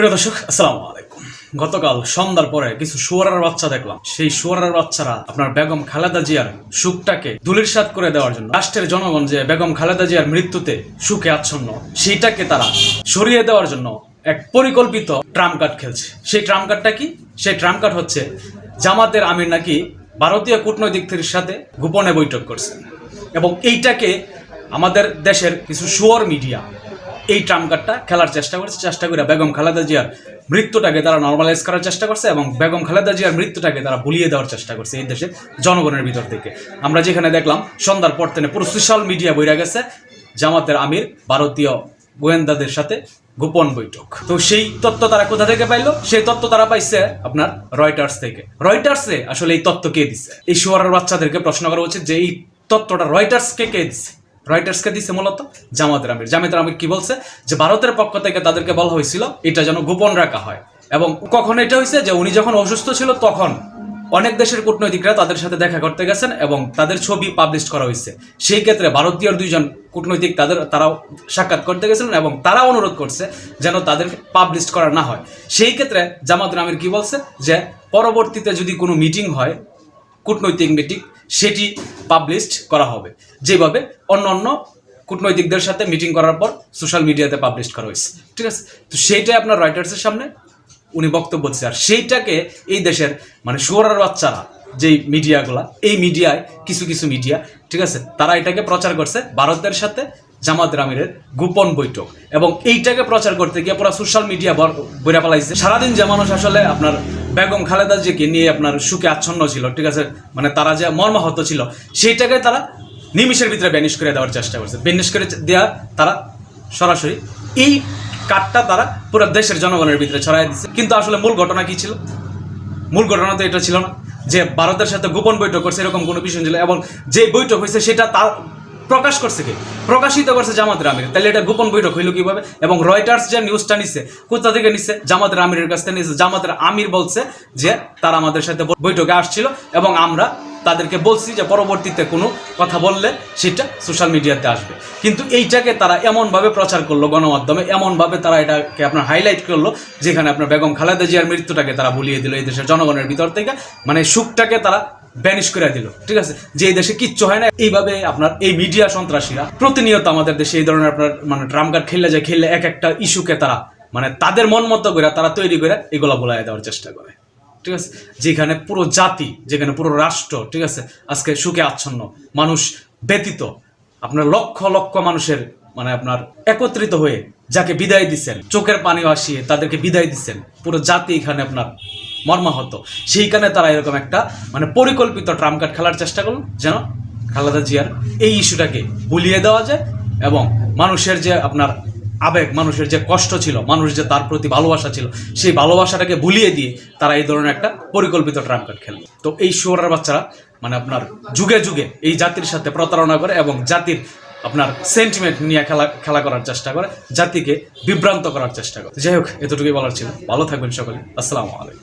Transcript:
প্রিয় দর্শক, আসসালামু আলাইকুম। গতকাল সন্ধ্যার পরে কিছু শুয়ারের বাচ্চা দেখলাম। সেই শুয়ারের বাচ্চারা আপনার বেগম খালেদা জিয়ার সুখটাকে দুলির সাত করে দেওয়ার জন্য রাষ্ট্রের জনগণ যে বেগম খালেদা জিয়ার মৃত্যুতে সুখে আচ্ছন্ন, সেইটাকে তারা সরিয়ে দেওয়ার জন্য এক পরিকল্পিত ট্রাম্প কার্ড খেলছে। সেই ট্রাম্প কার্ডটা কি? সেই ট্রাম্প কার্ড হচ্ছে জামাতের আমির নাকি ভারতীয় কূটনৈতিকদের সাথে গোপনে বৈঠক করছেন। এবং এইটাকে আমাদের দেশের কিছু শুয়ার মিডিয়া এই ট্রাম কার্ডটা খেলার চেষ্টা করছে, চেষ্টা করে বেগম খালেদা জিয়ার মৃত্যুটাকে তারা নর্মালাইজ করার চেষ্টা করছে এবং বেগম খালেদা জিয়ার মৃত্যুটাকে তারা ভুলিয়ে দেওয়ার চেষ্টা করছে এই দেশের জনগণের ভিতর থেকে। আমরা যেখানে দেখলাম, সন্ধ্যার পর থেকে পুরো সোশ্যাল মিডিয়া বইরা গেছে, জামাতের আমির, ভারতীয় গোয়েন্দাদের সাথে গোপন বৈঠক। তো সেই তত্ত্ব তারা কোথা থেকে পাইলো? সেই তত্ত্ব তারা পাইছে আপনার রয়টার্স থেকে। রয়টার্সে আসলে এই তত্ত্ব কে দিছে? এই শুয়ারের বাচ্চাদেরকে প্রশ্ন করা উচিত যে এই তথ্যটা রয়টার্সকে কে দিছে? রয়টার্সকে দিছে মূলত জামাতের আমির জামাতের আমির কি বলছে? যে ভারতের পক্ষ থেকে তাদেরকে বলা হয়েছিল এটা যেন গোপন রাখা হয়। এবং কখন এটা হয়েছে যে উনি যখন অসুস্থ ছিল তখন অনেক দেশের কূটনৈতিকরা তাদের সাথে দেখা করতে গেছেন এবং তাদের ছবি পাবলিশ করা হয়েছে। সেই ক্ষেত্রে ভারতীয় দুইজন কূটনৈতিক তাদের, তারাও সাক্ষাৎ করতে গেছিলেন এবং তারা অনুরোধ করছে যেন তাদের পাবলিশ করা না হয়। সেই ক্ষেত্রে জামাত আমির কি বলছে? যে পরবর্তীতে যদি কোনো মিটিং হয় কূটনৈতিক মিটিং সেটি পাবলিশড করা হবে। যেভাবে অন্য অন্য কূটনৈতিকদের সাথে মিটিং করার পর সোশ্যাল মিডিয়াতে পাবলিশ করা হয়েছে। ঠিক আছে? তো সেইটাই আপনার রয়টার্সের সামনে উনি বক্তব্য দিচ্ছে আর সেইটাকে এই দেশের মানে শুয়ারের বাচ্চারা যেই মিডিয়াগুলা এই মিডিয়ায় কিছু কিছু মিডিয়া ঠিক আছে? তারা এটাকে প্রচার করছে। ভারতের সাথে জামাত আমিরের গোপন বৈঠক। এবং এইটাকে প্রচার করতে গিয়ে পুরো সোশ্যাল মিডিয়া বইরা পালাইছে। সারাদিন যে মানুষ আসলে আপনার বেগম খালেদা জিকে নিয়ে আপনার সুখে আচ্ছন্ন ছিল, ঠিক আছে? মানে তারা যে মর্মাহত ছিল, সেইটাকে তারা নিমিষের ভিতরে ব্যানিশ করে দেওয়ার চেষ্টা করছে। ব্যানিশ করে দেওয়া তারা সরাসরি এই কার্ডটা তারা পুরো দেশের জনগণের ভিতরে ছড়াই দিচ্ছে কিন্তু আসলে মূল ঘটনা কি ছিল? মূল ঘটনা তো এটা ছিল না। যে ভারতের সাথে গোপন বৈঠক করছে, এরকম কোনো বিষয় ছিল। এবং যে বৈঠক হয়েছে, সেটা তার প্রকাশ করছে কি? প্রকাশিত করছে জামাতের আমির তাহলে এটা গোপন বৈঠক হইল কীভাবে? এবং রয়টার্স যে নিউজটা নিচ্ছে কোথা থেকে নিচ্ছে জামাতের আমিরের কাছ থেকে নিচ্ছে জামাতের আমির বলছে যে তারা আমাদের সাথে বৈঠকে আসছিল এবং আমরা তাদেরকে বলছি যে পরবর্তীতে কোনো কথা বললে সেটা সোশ্যাল মিডিয়াতে আসবে। কিন্তু এইটাকে তারা এমনভাবে প্রচার করল গণমাধ্যমে, এমনভাবে তারা এটাকে আপনার হাইলাইট করল, যেখানে আপনার বেগম খালেদা জিয়ার মৃত্যুটাকে তারা ভুলিয়ে দিল এই দেশের জনগণের ভিতর থেকে। মানে সুখটাকে তারা ব্যানিশ করে দিল, ঠিক আছে? যে দেশে কিচ্ছু হয় না, এইভাবে আপনার এই মিডিয়া সন্ত্রাসীরা প্রতিনিয়ত আমাদের দেশে এই ধরনের আপনার মানে ট্রাম কার্ড খেললে যায়, খেললে এক একটা ইস্যুকে তারা মানে তাদের মন মতো করে, তারা তৈরি করে, এগুলো বলাই দেওয়ার চেষ্টা করে, ঠিক আছে? যেখানে পুরো জাতি, যেখানে পুরো রাষ্ট্র, ঠিক আছে? আজকে সুখে আচ্ছন্ন, মানুষ ব্যতীত, আপনার লক্ষ লক্ষ মানুষের মানে আপনার একত্রিত হয়ে যাকে বিদায় দিচ্ছেন চোখের পানি আসিয়ে তাদেরকে বিদায় দিচ্ছেন পুরো জাতি এখানে আপনার মর্মাহত। সেইখানে তারা এরকম একটা মানে পরিকল্পিত ট্রাম্প কার্ড খেলার চেষ্টা করল। যেন খালেদা জিয়ার এই ইস্যুটাকে ভুলিয়ে দেওয়া যায় এবং মানুষের যে আপনার আবেগ, মানুষের যে কষ্ট ছিল, মানুষ যে তার প্রতি ভালোবাসা ছিল, সেই ভালোবাসাটাকে ভুলিয়ে দিয়ে তারা এই ধরনের একটা পরিকল্পিত ট্রাম্প কার্ড খেললো। তো এই শুয়ারের বাচ্চারা মানে আপনার যুগে যুগে এই জাতির সাথে প্রতারণা করে এবং জাতির আপনার সেন্টিমেন্ট নিয়ে খেলা খেলা করার চেষ্টা করে, জাতিকে বিভ্রান্ত করার চেষ্টা করে। যাই হোক, এতটুকুই বলার ছিল। ভালো থাকবেন সকলে। আসসালামু আলাইকুম।